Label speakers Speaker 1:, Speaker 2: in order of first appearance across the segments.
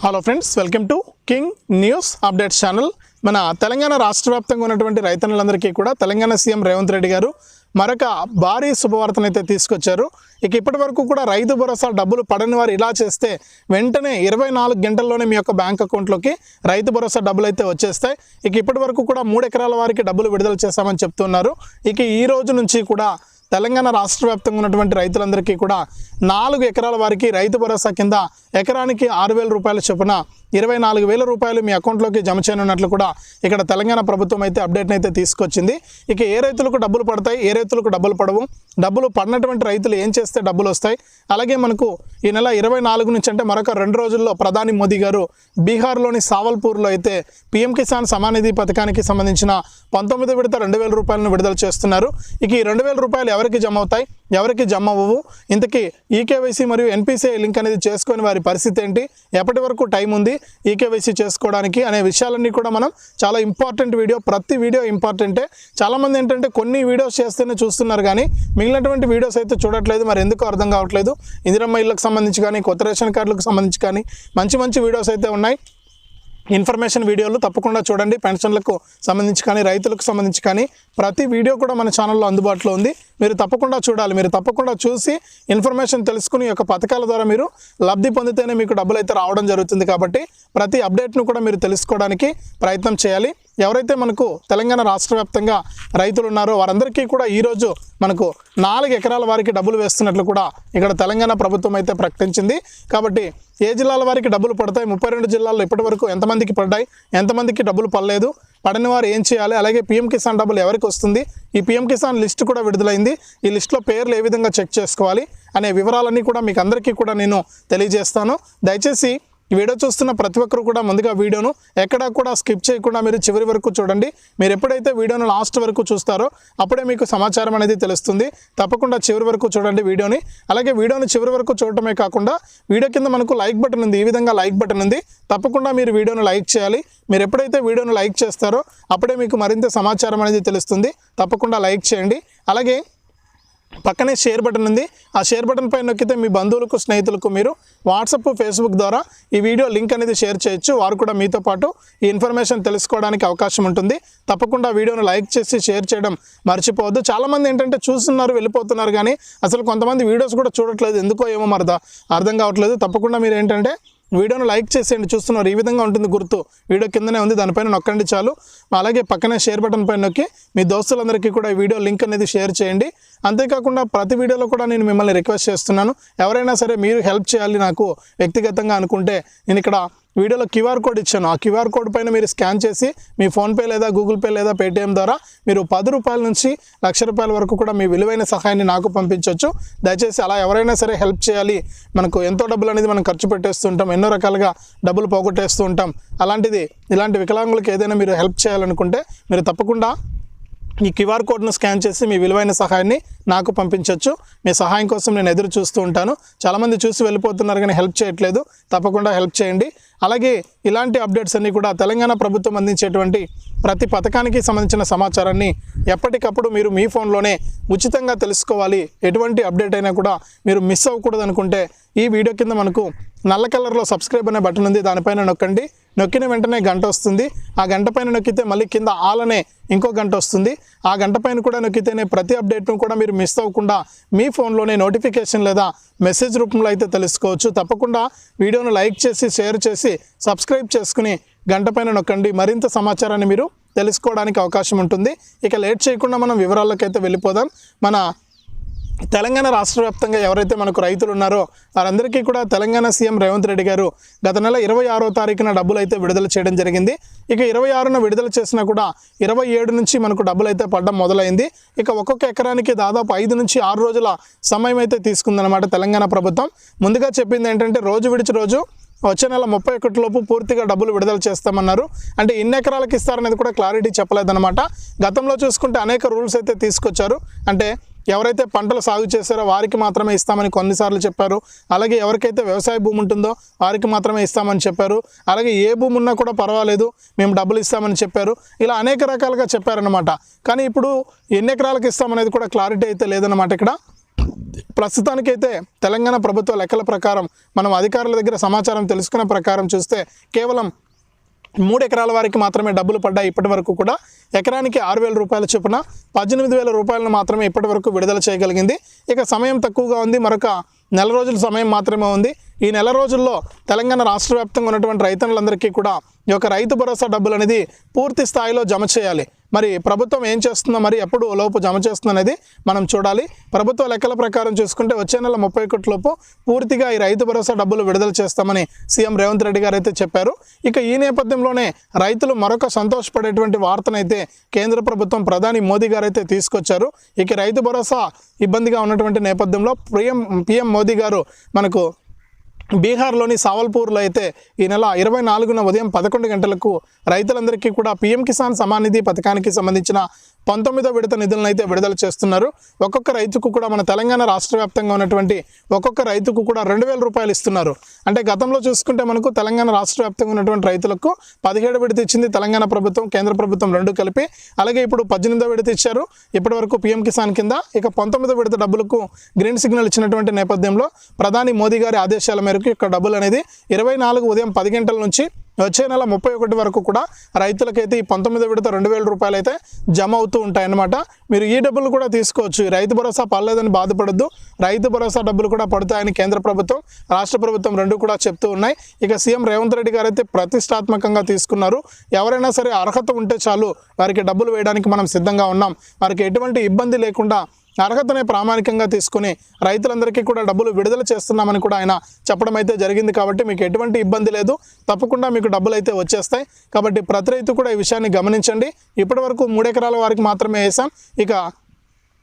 Speaker 1: Hello friends welcome to king news updates channel మన తెలంగాణ రాష్ట్ర వ్యాప్తంగా ఉన్నటువంటి రైతన్నులందరికీ కూడా తెలంగాణ సీఎం రేవంత్ రెడ్డి గారు మరొక భారీ శుభవార్తను అయితే తీసుకొచ్చారు. ఇక ఇప్పటి వరకు కూడా రైతు భరోసా డబ్బులు పడని వారు ఇలా చేస్తే వెంటనే ఇరవై నాలుగు గంటల్లోనే మీ యొక్క బ్యాంక్ అకౌంట్లోకి రైతు భరోసా డబ్బులు అయితే వచ్చేస్తాయి. ఇక ఇప్పటి వరకు కూడా మూడు ఎకరాల వారికి డబ్బులు విడుదల చేశామని చెప్తున్నారు. ఇక ఈ రోజు నుంచి కూడా తెలంగాణ రాష్ట్ర వ్యాప్తంగా ఉన్నటువంటి రైతులందరికీ కూడా నాలుగు ఎకరాల వారికి రైతు భరోసా కింద ఎకరానికి ఆరు వేల రూపాయల చొప్పున ఇరవై నాలుగు వేల రూపాయలు మీ అకౌంట్లోకి జమ చేయనున్నట్లు కూడా ఇక్కడ తెలంగాణ ప్రభుత్వం అయితే అప్డేట్ని అయితే తీసుకొచ్చింది. ఇక ఏ రైతులకు డబ్బులు పడతాయి? ఏ రైతులకు డబ్బులు పడవు? డబ్బులు పడినటువంటి రైతులు ఏం చేస్తే డబ్బులు వస్తాయి? అలాగే మనకు ఈ నెల ఇరవై నాలుగు నుంచి అంటే మరొక రెండు రోజుల్లో ప్రధాని మోదీ గారు బీహార్లోని సావల్పూర్లో అయితే పీఎం కిసాన్ సమానిధి పథకానికి సంబంధించిన పంతొమ్మిది విడత రెండు వేల రూపాయలను విడుదల చేస్తున్నారు. ఇక ఈ రెండు వేల రూపాయలు ఎవరికి జమ అవుతాయి ఎవరికి జమ అవ్వవు. ఇంతకీ ఈకేవైసీ మరియు ఎన్పిసిఐ లింక్ అనేది చేసుకొని వారి పరిస్థితి ఏంటి? ఎప్పటి వరకు టైం ఉంది ఈకేవైసీ చేసుకోవడానికి అనే విషయాలన్నీ కూడా మనం చాలా ఇంపార్టెంట్ వీడియో ప్రతి వీడియో ఇంపార్టెంటే. చాలామంది ఏంటంటే కొన్ని వీడియోస్ చేస్తేనే చూస్తున్నారు కానీ మిగిలినటువంటి వీడియోస్ అయితే చూడట్లేదు మరి ఎందుకు అర్థం కావట్లేదు. ఇందిరమ్మ ఇళ్ళకి సంబంధించి కానీ కొత్త రేషన్ కార్డులకు సంబంధించి కానీ మంచి మంచి వీడియోస్ అయితే ఉన్నాయి. ఇన్ఫర్మేషన్ వీడియోలు తప్పకుండా చూడండి. పెన్షన్లకు సంబంధించి కానీ రైతులకు సంబంధించి కానీ ప్రతి వీడియో కూడా మన ఛానల్లో అందుబాటులో ఉంది. మీరు తప్పకుండా చూడాలి. మీరు తప్పకుండా చూసి ఇన్ఫర్మేషన్ తెలుసుకుని ఈ యొక్క పథకాల ద్వారా మీరు లబ్ధి పొందితేనే మీకు డబ్బులు అయితే రావడం జరుగుతుంది కాబట్టి ప్రతి అప్డేట్ను కూడా మీరు తెలుసుకోవడానికి ప్రయత్నం చేయాలి. ఎవరైతే మనకు తెలంగాణ రాష్ట్ర వ్యాప్తంగా రైతులు ఉన్నారో వారందరికీ కూడా ఈరోజు మనకు నాలుగు ఎకరాల వారికి డబ్బులు వేస్తున్నట్లు కూడా ఇక్కడ తెలంగాణ ప్రభుత్వం అయితే ప్రకటించింది. కాబట్టి ఏ జిల్లాల వారికి డబ్బులు పడతాయి? ముప్పై రెండు జిల్లాల్లో ఇప్పటి వరకు ఎంతమందికి పడ్డాయి? ఎంతమందికి డబ్బులు పడలేదు? పడని వారు ఏం చేయాలి? అలాగే పీఎం కిసాన్ డబ్బులు ఎవరికి వస్తుంది? ఈ పీఎం కిసాన్ లిస్ట్ కూడా విడుదలైంది. ఈ లిస్ట్లో పేర్లు ఏ విధంగా చెక్ చేసుకోవాలి? అనే వివరాలన్నీ కూడా మీకు అందరికీ కూడా నేను తెలియజేస్తాను. దయచేసి ఈ వీడియో చూస్తున్న ప్రతి ఒక్కరు కూడా ముందుగా వీడియోను ఎక్కడా కూడా స్కిప్ చేయకుండా మీరు చివరి వరకు చూడండి. మీరు ఎప్పుడైతే వీడియోను లాస్ట్ వరకు చూస్తారో అప్పుడే మీకు సమాచారం అనేది తెలుస్తుంది. తప్పకుండా చివరి వరకు చూడండి వీడియోని. అలాగే వీడియోని చివరి వరకు చూడటమే కాకుండా వీడియో కింద మనకు లైక్ బటన్ ఉంది. ఈ విధంగా లైక్ బటన్ ఉంది. తప్పకుండా మీరు వీడియోను లైక్ చేయాలి. మీరు ఎప్పుడైతే వీడియోను లైక్ చేస్తారో అప్పుడే మీకు మరింత సమాచారం అనేది తెలుస్తుంది. తప్పకుండా లైక్ చేయండి. అలాగే పక్కనే షేర్ బటన్ ఉంది. ఆ షేర్ బటన్ పైన నొక్కితే మీ బంధువులకు స్నేహితులకు మీరు వాట్సాప్ ఫేస్బుక్ ద్వారా ఈ వీడియో లింక్ అనేది షేర్ చేయొచ్చు. వారు కూడా మీతో పాటు ఈ ఇన్ఫర్మేషన్ తెలుసుకోవడానికి అవకాశం ఉంటుంది. తప్పకుండా వీడియోను లైక్ చేసి షేర్ చేయడం మర్చిపోవద్దు. చాలామంది ఏంటంటే చూస్తున్నారు వెళ్ళిపోతున్నారు కానీ అసలు కొంతమంది వీడియోస్ కూడా చూడట్లేదు. ఎందుకో ఏమో మరి అర్థం కావట్లేదు. తప్పకుండా మీరు ఏంటంటే వీడియోను లైక్ చేసేయండి. చూస్తున్నారు. ఈ విధంగా ఉంటుంది గుర్తు. వీడియో కిందనే ఉంది. దానిపైన నొక్కండి చాలు. అలాగే పక్కనే షేర్ బటన్ పైన నొక్కి మీ దోస్తులందరికీ కూడా ఈ వీడియో లింక్ అనేది షేర్ చేయండి. అంతేకాకుండా ప్రతి వీడియోలో కూడా నేను మిమ్మల్ని రిక్వెస్ట్ చేస్తున్నాను. ఎవరైనా సరే మీరు హెల్ప్ చేయాలి నాకు వ్యక్తిగతంగా అనుకుంటే నేను ఇక్కడ వీడియోలో క్యూఆర్ కోడ్ ఇచ్చాను. ఆ క్యూఆర్ కోడ్ పైన మీరు స్కాన్ చేసి మీ ఫోన్పే లేదా గూగుల్ పే లేదా పేటిఎం ద్వారా మీరు పది రూపాయల నుంచి లక్ష రూపాయల వరకు కూడా మీ విలువైన సహాయాన్ని నాకు పంపించవచ్చు దయచేసి అలా ఎవరైనా సరే హెల్ప్ చేయాలి. మనకు ఎంతో డబ్బులు అనేది మనం ఖర్చు పెట్టేస్తుంటాం. ఎన్నో రకాలుగా డబ్బులు పోగొట్టేస్తూ ఉంటాం అలాంటిది ఇలాంటి వికలాంగులకు ఏదైనా మీరు హెల్ప్ చేయాలనుకుంటే మీరు తప్పకుండా ఈ క్యూఆర్ కోడ్ను స్కాన్ చేసి మీ విలువైన సహాయాన్ని నాకు పంపించవచ్చు మీ సహాయం కోసం నేను ఎదురు చూస్తూ ఉంటాను. చాలామంది చూసి వెళ్ళిపోతున్నారు కానీ హెల్ప్ చేయట్లేదు. తప్పకుండా హెల్ప్ చేయండి. అలాగే ఇలాంటి అప్డేట్స్ అన్నీ కూడా తెలంగాణ ప్రభుత్వం అందించేటువంటి ప్రతి పథకానికి సంబంధించిన సమాచారాన్ని ఎప్పటికప్పుడు మీరు మీ ఫోన్లోనే ఉచితంగా తెలుసుకోవాలి. ఎటువంటి అప్డేట్ అయినా కూడా మీరు మిస్ అవ్వకూడదు అనుకుంటే ఈ వీడియో కింద మనకు నల్ల కలర్లో సబ్స్క్రైబ్ అనే బటన్ ఉంది. దానిపైన నొక్కండి. నొక్కిన వెంటనే గంట వస్తుంది. ఆ గంట పైన నొక్కితే మళ్ళీ కింద ఆలనే ఇంకో గంట వస్తుంది. ఆ గంట పైన కూడా నొక్కితేనే ప్రతి అప్డేట్ను కూడా మీరు మిస్ అవ్వకుండా మీ ఫోన్లోనే నోటిఫికేషన్ లేదా మెసేజ్ రూపంలో అయితే తెలుసుకోవచ్చు. తప్పకుండా వీడియోను లైక్ చేసి షేర్ చేసి సబ్స్క్రైబ్ చేసుకుని గంట పైన నొక్కండి. మరింత సమాచారాన్ని మీరు తెలుసుకోవడానికి అవకాశం ఉంటుంది. ఇక లేట్ చేయకుండా మనం వివరాల్లోకైతే వెళ్ళిపోదాం. మన తెలంగాణ రాష్ట్ర వ్యాప్తంగా ఎవరైతే మనకు రైతులు ఉన్నారో వారందరికీ కూడా తెలంగాణ సీఎం రేవంత్ రెడ్డి గారు గత నెల ఇరవై ఆరో తారీఖున డబ్బులు అయితే విడుదల చేయడం జరిగింది. ఇక ఇరవై ఆరున విడుదల చేసినా కూడా ఇరవై ఏడు నుంచి మనకు డబ్బులు అయితే పడడం మొదలైంది. ఇక ఒక్కొక్క ఎకరానికి దాదాపు ఐదు నుంచి ఆరు రోజుల సమయం అయితే తీసుకుందనమాట తెలంగాణ ప్రభుత్వం. ముందుగా చెప్పింది ఏంటంటే రోజు విడిచి రోజు వచ్చే నెల ముప్పై ఒకటి లోపు పూర్తిగా డబ్బులు విడుదల చేస్తామన్నారు. అంటే ఇన్ని ఎకరాలకు ఇస్తారనేది కూడా క్లారిటీ చెప్పలేదన్నమాట. గతంలో చూసుకుంటే అనేక రూల్స్ అయితే తీసుకొచ్చారు. అంటే ఎవరైతే పంటలు సాగు చేశారో వారికి మాత్రమే ఇస్తామని కొన్నిసార్లు చెప్పారు. అలాగే ఎవరికైతే వ్యవసాయ భూమి ఉంటుందో వారికి మాత్రమే ఇస్తామని చెప్పారు. అలాగే ఏ భూమి ఉన్నా కూడా పర్వాలేదు మేము డబ్బులు ఇస్తామని చెప్పారు. ఇలా అనేక రకాలుగా చెప్పారనమాట కానీ ఇప్పుడు ఎన్ని ఎకరాలకు ఇస్తామనేది కూడా క్లారిటీ అయితే లేదన్నమాట ఇక్కడ. ప్రస్తుతానికైతే తెలంగాణ ప్రభుత్వ లెక్కల ప్రకారం మనం అధికారుల దగ్గర సమాచారం తెలుసుకున్న ప్రకారం చూస్తే కేవలం మూడు ఎకరాల వారికి మాత్రమే డబ్బులు పడ్డాయి ఇప్పటి వరకు కూడా. ఎకరానికి ఆరు వేల రూపాయల చొప్పున పద్దెనిమిది వేల రూపాయలను మాత్రమే ఇప్పటి వరకు విడుదల చేయగలిగింది. ఇక సమయం తక్కువగా ఉంది. మరొక నెల రోజుల సమయం మాత్రమే ఉంది. ఈ నెల రోజుల్లో తెలంగాణ రాష్ట్ర వ్యాప్తంగా ఉన్నటువంటి రైతులందరికీ కూడా ఈ యొక్క రైతు భరోసా డబ్బులు అనేది పూర్తి స్థాయిలో జమ చేయాలి. మరి ప్రభుత్వం ఏం చేస్తుందో మరి ఎప్పుడు లోపు జమ చేస్తుంది అనేది మనం చూడాలి. ప్రభుత్వ లెక్కల ప్రకారం చూసుకుంటే వచ్చే నెల ముప్పై ఒకటి లోపు పూర్తిగా ఈ రైతు భరోసా డబ్బులు విడుదల చేస్తామని సీఎం రేవంత్ రెడ్డి గారు అయితే చెప్పారు. ఇక ఈ నేపథ్యంలోనే రైతులు మరొక సంతోషపడేటువంటి వార్తనైతే కేంద్ర ప్రభుత్వం ప్రధాని మోదీ గారు అయితే తీసుకొచ్చారు. ఇక రైతు భరోసా ఇబ్బందిగా ఉన్నటువంటి నేపథ్యంలో పిఎం పిఎం మోదీ గారు మనకు బీహార్లోని సావల్పూర్లో అయితే ఈ నెల ఇరవై నాలుగున ఉదయం పదకొండు గంటలకు రైతులందరికీ కూడా పీఎం కిసాన్ సమాన్ నిధి పథకానికి సంబంధించిన పంతొమ్మిదో విడత నిధులను అయితే విడుదల చేస్తున్నారు. ఒక్కొక్క రైతుకు కూడా మన తెలంగాణ రాష్ట్ర వ్యాప్తంగా ఉన్నటువంటి ఒక్కొక్క రైతుకు కూడా రెండు వేల రూపాయలు ఇస్తున్నారు. అంటే గతంలో చూసుకుంటే మనకు తెలంగాణ రాష్ట్ర వ్యాప్తంగా ఉన్నటువంటి రైతులకు పదిహేడు విడత ఇచ్చింది తెలంగాణ ప్రభుత్వం కేంద్ర ప్రభుత్వం రెండు కలిపి. అలాగే ఇప్పుడు పద్దెనిమిదో విడత ఇచ్చారు. ఇప్పటి వరకు పీఎం కిసాన్ కింద ఇక పంతొమ్మిదో విడత డబ్బులకు గ్రీన్ సిగ్నల్ ఇచ్చినటువంటి నేపథ్యంలో ప్రధాని మోదీ గారి ఆదేశాల మేరకు ఇక డబ్బులు అనేది ఇరవై నాలుగు ఉదయం పది గంటల నుంచి వచ్చే నెల ముప్పై ఒకటి వరకు కూడా రైతులకైతే ఈ పంతొమ్మిది విడత రెండు వేల రూపాయలు అయితే జమ అవుతూ ఉంటాయన్నమాట. మీరు ఈ డబ్బులు కూడా తీసుకోవచ్చు. రైతు భరోసా పడలేదని బాధపడద్దు. రైతు భరోసా డబ్బులు కూడా పడతాయని కేంద్ర ప్రభుత్వం రాష్ట్ర ప్రభుత్వం రెండు కూడా చెప్తూ ఉన్నాయి. ఇక సీఎం రేవంత్ రెడ్డి గారు అయితే ప్రతిష్టాత్మకంగా తీసుకున్నారు. ఎవరైనా సరే అర్హత ఉంటే చాలు. వారికి డబ్బులు వేయడానికి మనం సిద్ధంగా ఉన్నాం. వారికి ఎటువంటి ఇబ్బంది లేకుండా అర్హతనే ప్రామాణికంగా తీసుకుని రైతులందరికీ కూడా డబ్బులు విడుదల చేస్తున్నామని కూడా ఆయన చెప్పడం అయితే జరిగింది కాబట్టి మీకు ఎటువంటి ఇబ్బంది లేదు. తప్పకుండా మీకు డబ్బులు అయితే వచ్చేస్తాయి. కాబట్టి ప్రతి రైతు కూడా ఈ విషయాన్ని గమనించండి. ఇప్పటి వరకు మూడెకరాల వారికి మాత్రమే వేసాం ఇక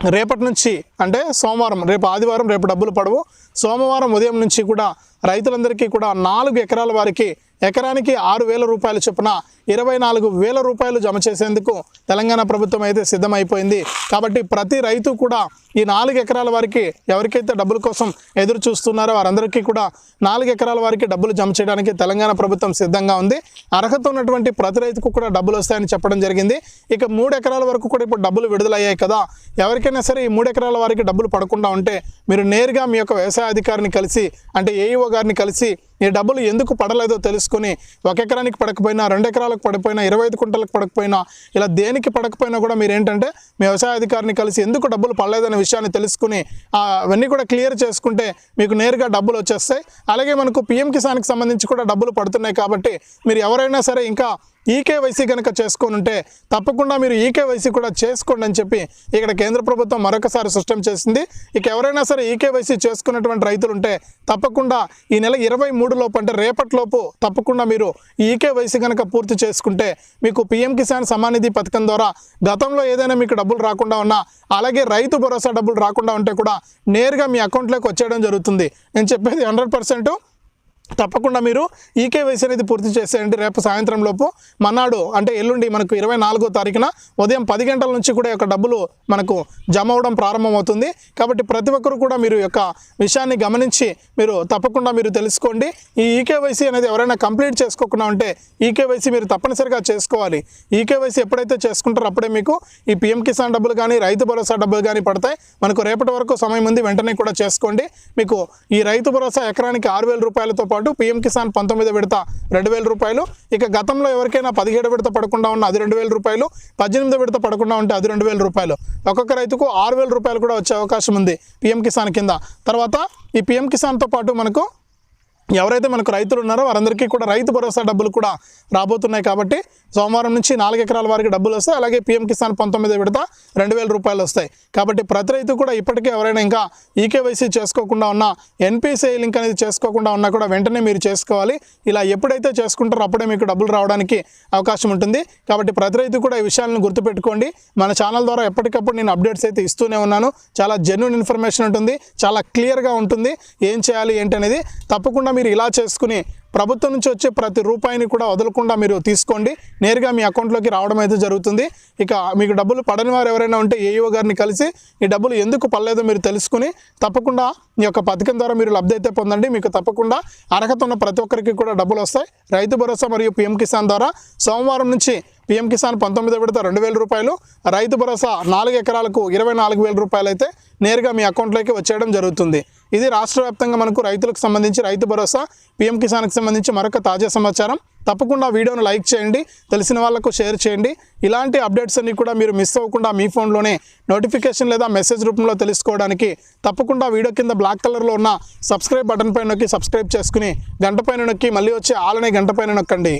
Speaker 1: రేపటి నుంచి అంటే సోమవారం రేపు ఆదివారం రేపు డబ్బులు పడవు. సోమవారం ఉదయం నుంచి కూడా రైతులందరికీ కూడా నాలుగు ఎకరాల వారికి ఎకరానికి ఆరు వేల రూపాయల చొప్పున ఇరవై నాలుగు వేల రూపాయలు జమ చేసేందుకు తెలంగాణ ప్రభుత్వం అయితే సిద్ధమైపోయింది. కాబట్టి ప్రతి రైతు కూడా ఈ నాలుగు ఎకరాల వారికి ఎవరికైతే డబ్బుల కోసం ఎదురు చూస్తున్నారో వారందరికీ కూడా నాలుగు ఎకరాల వారికి డబ్బులు జమ చేయడానికి తెలంగాణ ప్రభుత్వం సిద్ధంగా ఉంది. అర్హత ఉన్నటువంటి ప్రతి రైతుకు కూడా డబ్బులు వస్తాయని చెప్పడం జరిగింది. ఇక మూడు ఎకరాల వరకు కూడా ఇప్పుడు డబ్బులు విడుదలయ్యాయి కదా. ఎవరికైనా సరే ఈ మూడు ఎకరాల వారికి డబ్బులు పడకుండా ఉంటే మీరు నేరుగా మీ యొక్క వ్యవసాయ అధికారిని కలిసి అంటే ఏఈఓ గారిని కలిసి ఈ డబ్బులు ఎందుకు పడలేదో తెలుసుకుని ఒక ఎకరానికి పడకపోయినా రెండు ఎకరాలకు పడిపోయినా ఇరవై ఐదు కుంటలకు పడకపోయినా ఇలా దేనికి పడకపోయినా కూడా మీరు ఏంటంటే మీ వ్యవసాయ అధికారిని కలిసి ఎందుకు డబ్బులు పడలేదనే విషయాన్ని తెలుసుకుని అవన్నీ కూడా క్లియర్ చేసుకుంటే మీకు నేరుగా డబ్బులు వచ్చేస్తాయి. అలాగే మనకు పిఎం కిసాన్కి సంబంధించి కూడా డబ్బులు పడుతున్నాయి కాబట్టి మీరు ఎవరైనా సరే ఇంకా ఈకేవైసీ కనుక చేసుకొని ఉంటే తప్పకుండా మీరు ఈకేవైసీ కూడా చేసుకోండి అని చెప్పి ఇక్కడ కేంద్ర ప్రభుత్వం మరొకసారి స్పష్టం చేసింది. ఇక ఎవరైనా సరే ఈకేవైసీ చేసుకున్నటువంటి రైతులు ఉంటే తప్పకుండా ఈ నెల ఇరవై మూడు లోపు అంటే రేపటిలోపు తప్పకుండా మీరు ఈకేవైసీ కనుక పూర్తి చేసుకుంటే మీకు పిఎం కిసాన్ సమానిధి పథకం ద్వారా గతంలో ఏదైనా మీకు డబ్బులు రాకుండా ఉన్నా అలాగే రైతు భరోసా డబ్బులు రాకుండా ఉంటే కూడా నేరుగా మీ అకౌంట్లోకి వచ్చేయడం జరుగుతుంది. నేను చెప్పేది హండ్రెడ్ తప్పకుండా మీరు ఈకేవైసీ అనేది పూర్తి చేసేయండి. రేపు సాయంత్రం లోపు మన్నాడు అంటే ఎల్లుండి మనకు ఇరవై నాలుగో తారీఖున ఉదయం పది గంటల నుంచి కూడా యొక్క డబ్బులు మనకు జమ అవడం ప్రారంభమవుతుంది. కాబట్టి ప్రతి ఒక్కరు కూడా మీరు యొక్క విషయాన్ని గమనించి మీరు తప్పకుండా మీరు తెలుసుకోండి. ఈ ఈకేవైసీ అనేది ఎవరైనా కంప్లీట్ చేసుకోకుండా ఉంటే ఈకేవైసీ మీరు తప్పనిసరిగా చేసుకోవాలి. ఈకేవైసీ ఎప్పుడైతే చేసుకుంటారో అప్పుడే మీకు ఈ పిఎం కిసాన్ డబ్బులు కానీ రైతు భరోసా డబ్బులు కానీ పడతాయి. మనకు రేపటి వరకు సమయం ఉంది వెంటనే కూడా చేసుకోండి. మీకు ఈ రైతు భరోసా ఎకరానికి ఆరు వేల రూపాయలతో పాటు పిఎం కిసాన్ పంతొమ్మిది విడత రెండు వేల రూపాయలు. ఇక గతంలో ఎవరికైనా పదిహేడు విడత పడకుండా ఉన్న అది రెండు వేల రూపాయలు. పద్దెనిమిది విడత పడకుండా ఉంటే అది రెండు వేల రూపాయలు. ఒక్కొక్క రైతుకు ఆరు వేల రూపాయలు కూడా వచ్చే అవకాశం ఉంది పిఎం కిసాన్ కింద. తర్వాత ఈ పిఎం కిసాన్తో పాటు మనకు ఎవరైతే మనకు రైతులు ఉన్నారో వారందరికీ కూడా రైతు భరోసా డబ్బులు కూడా రాబోతున్నాయి కాబట్టి సోమవారం నుంచి నాలుగు ఎకరాల వారికి డబ్బులు వస్తాయి. అలాగే పీఎం కిసాన్ పంతొమ్మిది విడత రెండు వేల రూపాయలు వస్తాయి. కాబట్టి ప్రతి రైతు కూడా ఇప్పటికే ఎవరైనా ఇంకా ఈకేవైసీ చేసుకోకుండా ఉన్నా ఎన్పిసిఐ లింక్ అనేది చేసుకోకుండా ఉన్నా కూడా వెంటనే మీరు చేసుకోవాలి. ఇలా ఎప్పుడైతే చేసుకుంటారో అప్పుడే మీకు డబ్బులు రావడానికి అవకాశం ఉంటుంది. కాబట్టి ప్రతి రైతు కూడా ఈ విషయాలను గుర్తుపెట్టుకోండి. మన ఛానల్ ద్వారా ఎప్పటికప్పుడు నేను అప్డేట్స్ అయితే ఇస్తూనే ఉన్నాను. చాలా జెన్యున్ ఇన్ఫర్మేషన్ ఉంటుంది. చాలా క్లియర్గా ఉంటుంది. ఏం చేయాలి ఏంటనేది తప్పకుండా మీరు ఇలా చేసుకుని ప్రభుత్వం నుంచి వచ్చే ప్రతి రూపాయిని కూడా వదలకుండా మీరు తీసుకోండి. నేరుగా మీ అకౌంట్లోకి రావడం అయితే జరుగుతుంది. ఇక మీకు డబ్బులు పడని వారు ఎవరైనా ఉంటే ఏఈఓ గారిని కలిసి ఈ డబ్బులు ఎందుకు పడలేదో మీరు తెలుసుకుని తప్పకుండా ఈ యొక్క పథకం ద్వారా మీరు లబ్ధి అయితే పొందండి. మీకు తప్పకుండా అర్హత ఉన్న ప్రతి ఒక్కరికి కూడా డబ్బులు వస్తాయి. రైతు భరోసా మరియు పిఎం కిసాన్ ద్వారా సోమవారం నుంచి పీఎం కిసాన్ పంతొమ్మిదో విడత రెండు వేల రూపాయలు రైతు భరోసా నాలుగు ఎకరాలకు ఇరవై నాలుగు వేల రూపాయలు అయితే నేరుగా మీ అకౌంట్లోకి వచ్చేయడం జరుగుతుంది. ఇది రాష్ట్ర వ్యాప్తంగా మనకు రైతులకు సంబంధించి రైతు భరోసా పీఎం కిసాన్కి సంబంధించి మరొక తాజా సమాచారం. తప్పకుండా వీడియోను లైక్ చేయండి తెలిసిన వాళ్ళకు షేర్ చేయండి. ఇలాంటి అప్డేట్స్ అన్ని కూడా మీరు మిస్ అవ్వకుండా మీ ఫోన్లోనే నోటిఫికేషన్ లేదా మెసేజ్ రూపంలో తెలుసుకోవడానికి తప్పకుండా వీడియో కింద బ్లాక్ కలర్లో ఉన్న సబ్స్క్రైబ్ బటన్ పైన నొక్కి సబ్స్క్రైబ్ చేసుకుని గంట పైన నొక్కి మళ్ళీ వచ్చి ఆలనే గంట పైన నొక్కండి.